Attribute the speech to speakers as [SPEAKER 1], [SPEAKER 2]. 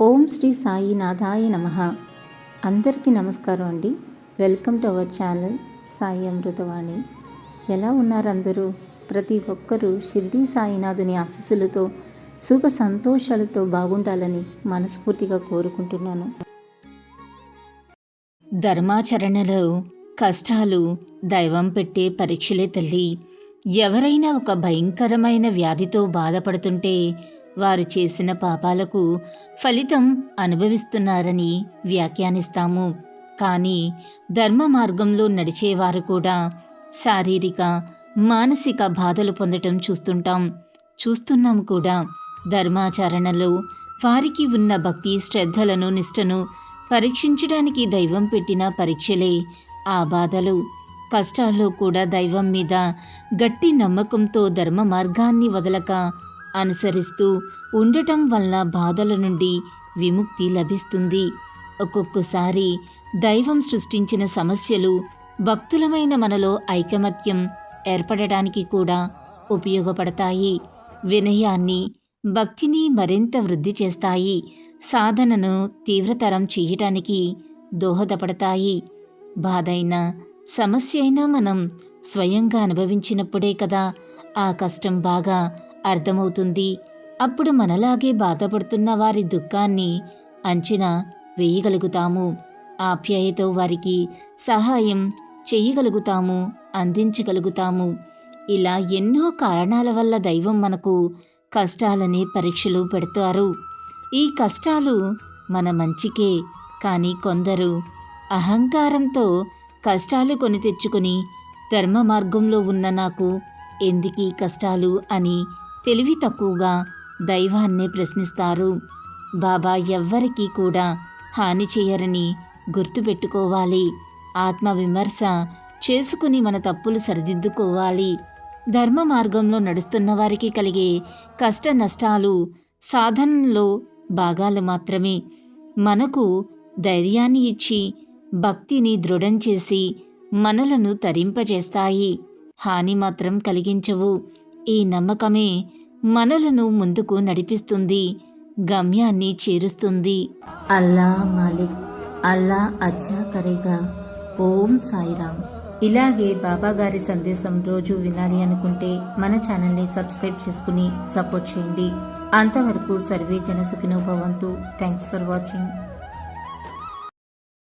[SPEAKER 1] ఓం శ్రీ సాయి నాథాయ నమ. అందరికీ నమస్కారం అండి. Welcome to our channel Sai Amritavani. ఎలా ఉన్నారు అందరూ? ప్రతి ఒక్కరూ షిర్డీ సాయినాథుని ఆశీస్సులతో సుఖ సంతోషాలతో బాగుండాలని మనస్ఫూర్తిగా కోరుకుంటున్నాను. ధర్మాచరణలో కష్టాలు దైవం పెట్టే పరీక్షలే తల్లి. ఎవరైనా ఒక భయంకరమైన వ్యాధితో బాధపడుతుంటే వారు చేసిన పాపాలకు ఫలితం అనుభవిస్తున్నారని వ్యాఖ్యానిస్తాము. కానీ ధర్మ మార్గంలో నడిచేవారు కూడా శారీరక మానసిక బాధలు పొందటం చూస్తుంటాం. చూస్తున్నాం కూడా. ధర్మాచరణలో వారికి ఉన్న భక్తి శ్రద్ధలను నిష్టను పరీక్షించడానికి దైవం పెట్టిన పరీక్షలే ఆ బాధలు. కష్టాల్లో కూడా దైవం మీద గట్టి నమ్మకంతో ధర్మ మార్గాన్ని వదలక అనుసరిస్తూ ఉండటం వల్ల బాధల నుండి విముక్తి లభిస్తుంది. ఒక్కొక్కసారి దైవం సృష్టించిన సమస్యలు భక్తులమైన మనలో ఐకమత్యం ఏర్పడటానికి కూడా ఉపయోగపడతాయి. వినయాన్ని భక్తిని మరింత వృద్ధి చేస్తాయి. సాధనను తీవ్రతరం చేయటానికి దోహదపడతాయి. బాధైన సమస్య అయినా మనం స్వయంగా అనుభవించినప్పుడే కదా ఆ కష్టం బాగా అర్థమవుతుంది. అప్పుడు మనలాగే బాధపడుతున్న వారి దుఃఖాన్ని అంచనా వేయగలుగుతాము. ఆప్యాయతో వారికి సహాయం చేయగలుగుతాము అందించగలుగుతాము. ఇలా ఎన్నో కారణాల వల్ల దైవం మనకు కష్టాలని పరీక్షలు పెడతారు. ఈ కష్టాలు మన మంచికే కానీ కొందరు అహంకారంతో కష్టాలు కొని తెచ్చుకొని ధర్మ మార్గంలో ఉన్న నాకు ఎందుకీ కష్టాలు అని తెలివి తక్కువగా దైవాన్నే ప్రశ్నిస్తారు. బాబా ఎవ్వరికీ కూడా హాని చేయరని గుర్తుపెట్టుకోవాలి. ఆత్మవిమర్శ చేసుకుని మన తప్పులు సరిదిద్దుకోవాలి. ధర్మ మార్గంలో నడుస్తున్న వారికి కలిగే కష్ట నష్టాలు సాధనలో భాగాలు మాత్రమే. మనకు ధైర్యాన్ని ఇచ్చి భక్తిని దృఢం చేసి మనలను తరింపజేస్తాయి. హాని మాత్రం కలిగించవు. ఈ నమ్మకమే మనలను ముందుకు నడిపిస్తుంది గమ్యాన్ని చేరుస్తుంది. అల్లా మాలిక్ అల్లా అచ్చా కరేగా. ఓం సాయిరామ్. ఇలాగే బాబా గారి సందేశం రోజు వినాలి అనుకుంటే మన ఛానల్ని సబ్స్క్రైబ్ చేసుకుని సపోర్ట్ చేయండి. అంతవరకు సర్వే జనసుఖినో భవంతు థ్యాంక్స్ ఫర్ వాచింగ్.